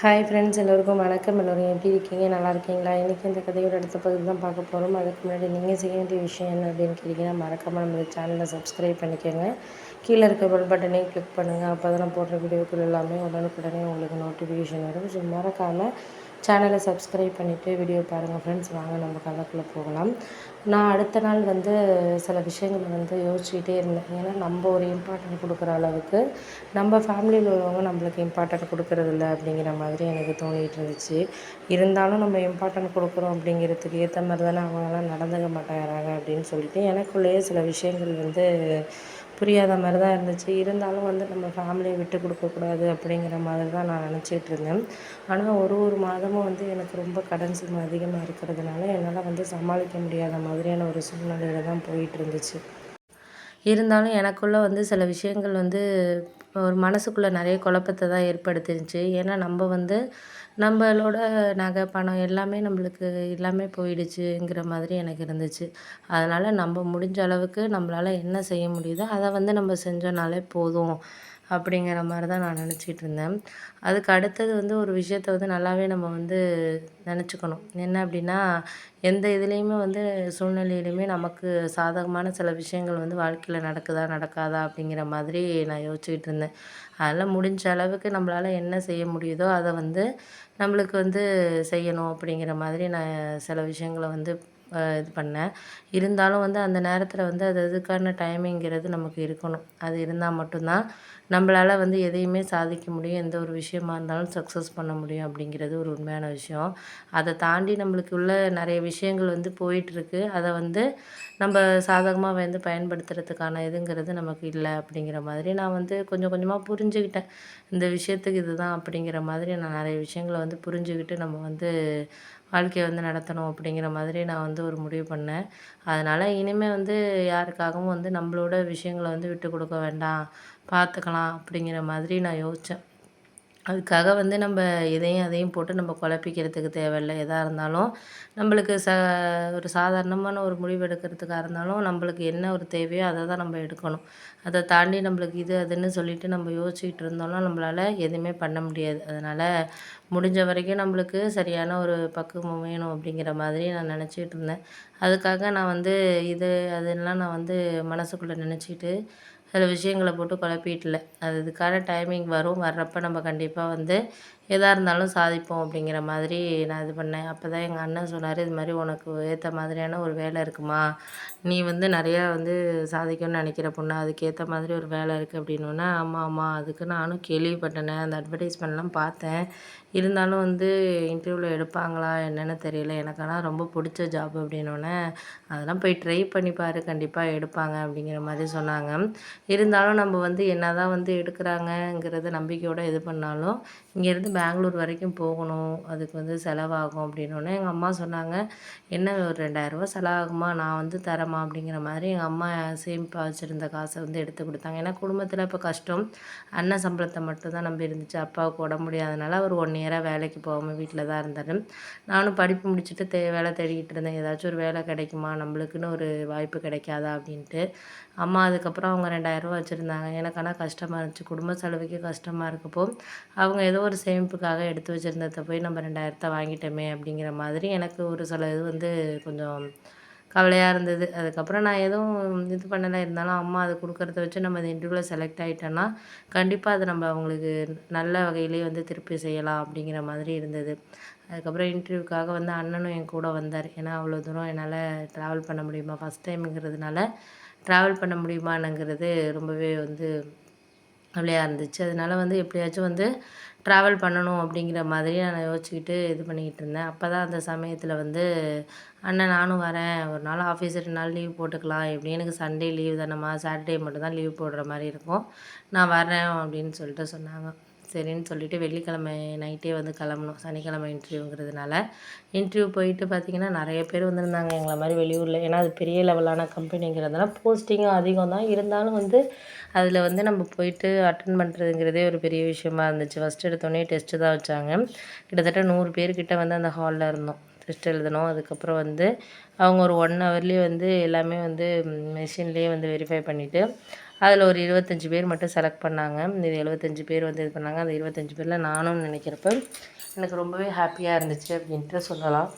Hi friends எல்லோருக்கும் வணக்கம். எல்லோரும் எப்படி இருக்கீங்க? நல்லா இருக்கீங்களா? இன்றைக்கி இந்த கதையோட அடுத்த பகுதி தான் பார்க்க போகிறோம் அதுக்கு முன்னாடி நீங்கள் செய்ய வேண்டிய விஷயம் என்ன அப்படின்னு கேட்டிங்கன்னா மறக்காமல் நம்ம சேனலை சப்ஸ்கிரைப் பண்ணிக்கோங்க. கீழே இருக்க பெல் பட்டனையும் கிளிக் பண்ணுங்கள் அப்போ தான் நான் போடுற வீடியோக்கள் எல்லாமே உடனுக்குடனே உங்களுக்கு நோட்டிஃபிகேஷன் வரும். ஸோ மறக்காமல் சேனலை சப்ஸ்கிரைப் பண்ணிவிட்டு வீடியோ பாருங்கள் ஃப்ரெண்ட்ஸ் வாங்க நம்ம கதைக்குள்ளே போகலாம். நான் அடுத்த நாள் வந்து சில விஷயங்களை வந்து யோசிச்சுக்கிட்டே இருந்தேன். ஏன்னா நம்ம ஒரு இம்பார்ட்டன்ட் கொடுக்குற அளவுக்கு நம்ம ஃபேமிலியில் உள்ளவங்க நம்மளுக்கு இம்பார்ட்டன்ட் கொடுக்குறதில்ல அப்படிங்கிற மாதிரி எனக்கு தோணிகிட்டு இருந்துச்சு. இருந்தாலும் நம்ம இம்பார்ட்டன்ட் கொடுக்குறோம் அப்படிங்கிறதுக்கு ஏற்ற மாதிரி தானே அவங்களாம் நடந்துக்க மாட்டேங்கிறாங்க அப்படின்னு சொல்லிட்டு எனக்குள்ளேயே சில விஷயங்கள் வந்து புரியாத மாதிரி தான் இருந்துச்சு. இருந்தாலும் வந்து நம்ம ஃபேமிலியை விட்டு கொடுக்கக்கூடாது அப்படிங்கிற மாதிரி தான் நான் நினச்சிட்டு இருந்தேன். ஆனால் ஒரு ஒரு மாதமும் வந்து எனக்கு ரொம்ப கடன் சுமை அதிகமாக இருக்கிறதுனால என்னால் வந்து சமாளிக்க முடியாத மாதிரியான ஒரு சூழ்நிலையில தான் போயிட்டு இருந்துச்சு. இருந்தாலும் எனக்குள்ளே வந்து சில விஷயங்கள் வந்து ஒரு மனசுக்குள்ளே நிறைய குழப்பத்தை தான் ஏற்படுத்திருந்துச்சி. ஏன்னா நம்ம வந்து நம்மளோட நகை பணம் எல்லாமே நம்மளுக்கு எல்லாமே போயிடுச்சுங்கிற மாதிரி எனக்கு இருந்துச்சு. அதனால் நம்ம முடிஞ்ச அளவுக்கு நம்மளால் என்ன செய்ய முடியுதோ அதை வந்து நம்ம செஞ்சோனாலே போதும். அப்படிங்கிற மாதிரி தான் நான் நினச்சிட்டு இருந்தேன். அதுக்கு அடுத்தது வந்து ஒரு விஷயத்த வந்து நல்லாவே நம்ம வந்து நினச்சிக்கணும். என்ன அப்படின்னா எந்த இதுலேயுமே வந்து சூழ்நிலையிலையுமே நமக்கு சாதகமான சில விஷயங்கள் வந்து வாழ்க்கையில் நடக்குதா நடக்காதா அப்படிங்கிற மாதிரி நான் யோசிச்சுக்கிட்டு இருந்தேன். அதனால் முடிஞ்ச அளவுக்கு நம்மளால் என்ன செய்ய முடியுதோ அதை வந்து நம்மளுக்கு வந்து செய்யணும் அப்படிங்கிற மாதிரி நான் சில விஷயங்களை வந்து இது பண்ணேன் இருந்தாலும் வந்து அந்த நேரத்தில் வந்து அது அதுக்கான டைமிங்கிறது நமக்கு இருக்கணும். அது இருந்தால் மட்டும்தான் நம்மளால் வந்து எதையுமே சாதிக்க முடியும். எந்த ஒரு விஷயமா இருந்தாலும் சக்ஸஸ் பண்ண முடியும் அப்படிங்கிறது ஒரு உண்மையான விஷயம். அதை தாண்டி நம்மளுக்கு உள்ள நிறைய விஷயங்கள் வந்து போயிட்டுருக்கு. அதை வந்து நம்ம சாதகமாக வந்து பயன்படுத்துறதுக்கான இதுங்கிறது நமக்கு இல்லை அப்படிங்கிற மாதிரி நான் வந்து கொஞ்சம் கொஞ்சமாக புரிஞ்சுக்கிட்டேன் இந்த விஷயத்துக்கு இதுதான் அப்படிங்கிற மாதிரி நான் நிறைய விஷயங்களை வந்து புரிஞ்சுக்கிட்டு நம்ம வந்து வாழ்க்கையை வந்து நடத்தணும் அப்படிங்கிற மாதிரி நான் வந்து ஒரு முடிவு பண்ணேன். அதனால் இனிமேல் வந்து யாருக்காகவும் வந்து நம்மளோட விஷயங்களை வந்து விட்டு கொடுக்க வேண்டாம். பார்த்துக்கலாம் அப்படிங்கிற மாதிரி நான் யோசித்தேன் அதுக்காக வந்து நம்ம இதையும் அதையும் போட்டு நம்ம குழப்பிக்கிறதுக்கு தேவையில்ல. எதாக இருந்தாலும் நம்மளுக்கு ச ஒரு சாதாரணமான ஒரு முடிவு எடுக்கிறதுக்காக இருந்தாலும் நம்மளுக்கு என்ன ஒரு தேவையோ அதை தான் நம்ம எடுக்கணும். அதை தாண்டி நம்மளுக்கு இது அதுன்னு சொல்லிட்டு நம்ம யோசிச்சுக்கிட்டு இருந்தோம்னா நம்மளால் எதுவுமே பண்ண முடியாது. அதனால் முடிஞ்ச வரைக்கும் நம்மளுக்கு சரியான ஒரு பக்குவம் வேணும் அப்படிங்கிற மாதிரி நான் நினச்சிக்கிட்டு இருந்தேன். அதுக்காக நான் வந்து இது அதெல்லாம் நான் வந்து மனசுக்குள்ளே நினச்சிக்கிட்டு சில விஷயங்களை போட்டு குழப்பிட்டல. அது இதுக்கான டைமிங் வரும். வர்றப்போ நம்ம கண்டிப்பாக வந்து எதாக இருந்தாலும் சாதிப்போம் அப்படிங்கிற மாதிரி நான் இது பண்ணேன். அப்போ தான் எங்கள் அண்ணன் சொன்னார் இது மாதிரி உனக்கு ஏற்ற மாதிரியான ஒரு வேலை இருக்குமா? நீ வந்து நிறையா வந்து சாதிக்கணும்னு நினைக்கிற பொண்ணு? அதுக்கேற்ற மாதிரி ஒரு வேலை இருக்குது அப்படின்னோடனே ஆமாம் ஆமாம் அதுக்கு நானும் கேள்விப்பட்டேனே. அந்த அட்வர்டைஸ்மெண்ட்லாம் பார்த்தேன். இருந்தாலும் வந்து இன்டர்வியூவில் எடுப்பாங்களா என்னென்னு தெரியல. எனக்கு ஆனால் ரொம்ப பிடிச்ச ஜாப் அப்படின்னோடனே அதெல்லாம் போய் ட்ரை பண்ணி பாரு. கண்டிப்பாக எடுப்பாங்க. அப்படிங்கிற மாதிரி சொன்னாங்க. இருந்தாலும் நம்ம வந்து என்ன தான் வந்து எடுக்கிறாங்கங்கிறத நம்பிக்கையோடு இது பண்ணாலும் இங்கேருந்து பெங்களூர் வரைக்கும் போகணும் அதுக்கு வந்து செலவாகும் அப்படின்னோடனே எங்கள் அம்மா சொன்னாங்க என்ன ஒரு ரெண்டாயிரரூவா செலவாகுமா? நான் வந்து தரேம்மா அப்படிங்கிற மாதிரி எங்கள் அம்மா சேமிப்பாக வச்சுருந்த காசை வந்து எடுத்து கொடுத்தாங்க. ஏன்னா குடும்பத்தில் இப்போ கஷ்டம் அண்ணன் சம்பளத்தை மட்டும் தான் நம்பி இருந்துச்சு. அப்பாவுக்கு உடம்பு முடியாதனால அவர் ஒன் இயராக வேலைக்கு போகாமல் வீட்டில் தான் இருந்தார். நானும் படிப்பு முடிச்சுட்டு தே வேலை தேடிக்கிட்டு இருந்தேன். ஏதாச்சும் ஒரு வேலை கிடைக்குமா? நம்மளுக்குன்னு ஒரு வாய்ப்பு கிடைக்காதா? அப்படின்ட்டு. அம்மா அதுக்கப்புறம் அவங்க ரெண்டாயிரரூவா வச்சுருந்தாங்க. எனக்கு ஆனால் கஷ்டமாக இருந்துச்சு. குடும்ப செலவுக்கு கஷ்டமாக இருக்கப்போ அவங்க ஏதோ ஒரு சேமிப்புக்காக எடுத்து வச்சுருந்ததை போய் நம்ம ரெண்டாயிரத்தை வாங்கிட்டோமே அப்படிங்கிற மாதிரி எனக்கு ஒரு சில இது வந்து கொஞ்சம் கவலையாக இருந்தது. அதுக்கப்புறம் நான் எதுவும் இது பண்ணலை. இருந்தாலும் அம்மா அதை கொடுக்குறத வச்சு நம்ம இந்த இன்டர்வியூவில் செலக்ட் ஆகிட்டோன்னா கண்டிப்பாக அதை நம்ம அவங்களுக்கு நல்ல வகையிலே வந்து திருப்பி செய்யலாம் அப்படிங்கிற மாதிரி இருந்தது. அதுக்கப்புறம் இன்டர்வியூக்காக வந்து அண்ணனும் என் கூட வந்தார். ஏன்னா அவ்வளோ தூரம் என்னால் ட்ராவல் பண்ண முடியுமா? ஃபஸ்ட் டைமுங்கிறதுனால ட்ராவல் பண்ண முடியுமானுங்கிறது ரொம்பவே வந்து கவலையாக இருந்துச்சு. அதனால் வந்து எப்படியாச்சும் வந்து ட்ராவல் பண்ணணும் அப்படிங்கிற மாதிரி நான் யோசிச்சுக்கிட்டு இது பண்ணிக்கிட்டு இருந்தேன். அப்போ தான் அந்த சமயத்தில் வந்து அண்ணன் நானும் வரேன். ஒரு நாள் ஆஃபீஸ் ரெண்டு நாள் லீவ் போட்டுக்கலாம். எப்படி எனக்கு சண்டே லீவ் தானேம்மா. சாட்டர்டே மட்டும் தான் லீவ் போடுற மாதிரி இருக்கும். நான் வரேன் அப்படின்னு சொல்லிட்டு சொன்னாங்க. சரின்னு சொல்லிவிட்டு வெள்ளிக்கிழமை நைட்டே வந்து கிளம்பணும். சனிக்கிழமை இன்டர்வியூங்கிறதுனால இன்டர்வியூ போயிட்டு பார்த்திங்கன்னா நிறைய பேர் வந்திருந்தாங்க எங்களை மாதிரி வெளியூரில். ஏன்னா அது பெரிய லெவலான கம்பெனிங்கிறதுனால போஸ்டிங்கும் அதிகம் தான். இருந்தாலும் வந்து அதில் வந்து நம்ம போயிட்டு அட்டன் பண்ணுறதுங்கிறதே ஒரு பெரிய விஷயமா இருந்துச்சு. ஃபஸ்ட் எடுத்தோடனே டெஸ்ட்டு தான் வச்சாங்க. கிட்டத்தட்ட நூறு பேர்கிட்ட வந்து அந்த ஹாலில் இருந்தோம். டெஸ்ட் எழுதணும். அதுக்கப்புறம் வந்து அவங்க ஒரு ஒன் ஹவர்லேயே வந்து எல்லாமே வந்து மெஷின்லேயே வந்து வெரிஃபை பண்ணிவிட்டு அதில் ஒரு இருபத்தஞ்சி பேர் மட்டும் செலக்ட் பண்ணாங்க. இந்த எழுபத்தஞ்சி பேர் வந்து இது பண்ணாங்க. அந்த இருபத்தஞ்சி பேரில் நானும் நினைக்கிறப்ப எனக்கு ரொம்பவே ஹாப்பியாக இருந்துச்சு அப்படின்ட்டு சொல்லலாம்.